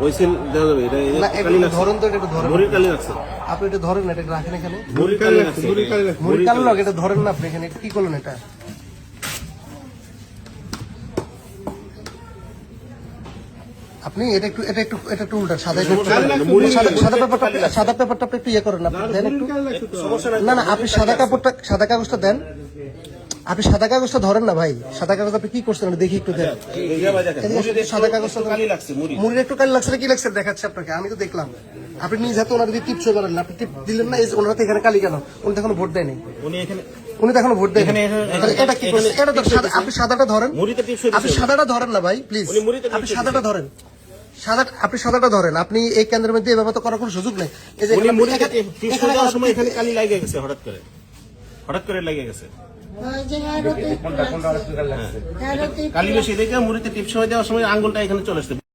ওই যাবে এটা ধরেন তো, এটা ধরেন। কালি আপনি এটা ধরেন এটা রাখেন এখানে। মুড়ির কালি লাগছে। মুড়ির কালি লাগছে। মুড়ি কালো লাগে এটা ধরেন না আপনি এখানে কি করলেন এটা? আপনি এটা একটু এটা একটু এটা একটু উল্টা সাদা একটু সাদা- পেপারটা আপনি একটু ইয়ে করেন আপনি দেন একটু। না না আপনি সাদা কাপড়টা সাদা কাগজটা দেন। আপনি সাদা কাগজটা ধরেন না ভাই। সাদা কাগজ আপনি কি করছেন দেখি একটু দেন। একটু- সাদা কাগজটা একটু কালি লাগছে মুড়ির একটু কালি লাগছে কি লাগছে দেখাচ্ছে আপনাকে আমি তো দেখলাম। আপনি নিজ হাতে ওনার দিয়ে টিপস করেন না আপনি টিপ দিলেন না ওনার হাতে এখানে কালি কেন? উনি তো এখনও ভোট দেয়নি। উনি এখানে উনি তো এখনও ভোট তাহলে এটা কি এটা তো আপনি সাদাটা ধরেন। আপনি সাদাটা ধরেন না ভাই প্লিজ আপনি সাদাটা ধরেন। সাদা আপনি সাদাটা ধরেন। আপনি এই কেন্দ্রের মধ্যে এভাবে তো করার কোনো সুযোগ নেই। এই যে সময় এখানে কালি লাগে গেছে হঠাৎ করে। হঠাৎ করে লাগে গেছে। কালি বেশি দেখে মুড়িতে টিপস হয়ে দেওয়ার সময় আঙ্গুলটা এখানে চলে আসছে।